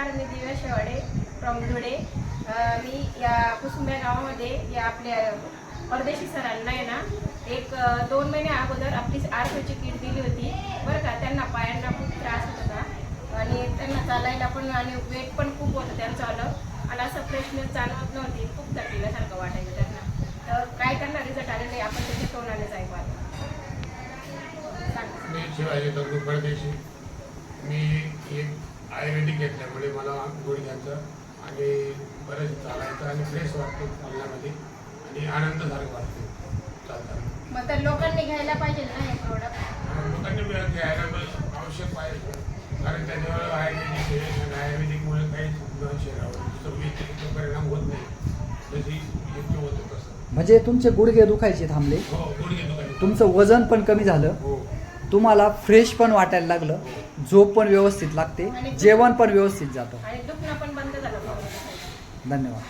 नमस्कार मी दिव्या शेवाडे फ्रॉम धुळे. मी या कुसुंब्या गावामध्ये या आपल्या परदेशी सरांना आहे ना एक दोन महिने अगोदर आपली आरफोची किट दिली होती. बरं का त्यांना पायांना खूप त्रास होत होता. आणि त्यांना चालायला पण आणि वेट पण खूप होतं त्यांचं आलं. आणि असं फ्रेशनेस जाणवत नव्हती. खूप थकलेल्यासारखं वाटायचं त्यांना. तर काय त्यांना रिझल्ट आले आहे, आपण त्याच्या तोंडाने जाईल शिवाजी परदेशी. आयुर्वेदिक घेतल्यामुळे मला गुडघ्याचं आणि बरंच चालायचं आणि फ्रेश वाटते चालण्यामध्ये आणि आनंददायक वाटते चालताना. मग तर लोकांनी घ्यायला पाहिजे ना हे प्रोडक्ट लोकांनी घ्यायला आवश्यक पाहिजे. कारण त्याच्यावर आयुर्वेदिक आहे आणि आयुर्वेदिकमुळे काही शरीरावर परिणाम होत नाही. जशी योग्य होतं तसं. म्हणजे तुमचे गुडघे दुखायचे थांबले. हो गुडघे दुखायचे. तुमचं वजन पण कमी झालं. हो. तुम्हाला फ्रेश पण वाटायला लागलं. झोप पण व्यवस्थित लागते जेवण पण व्यवस्थित जातं. धन्यवाद.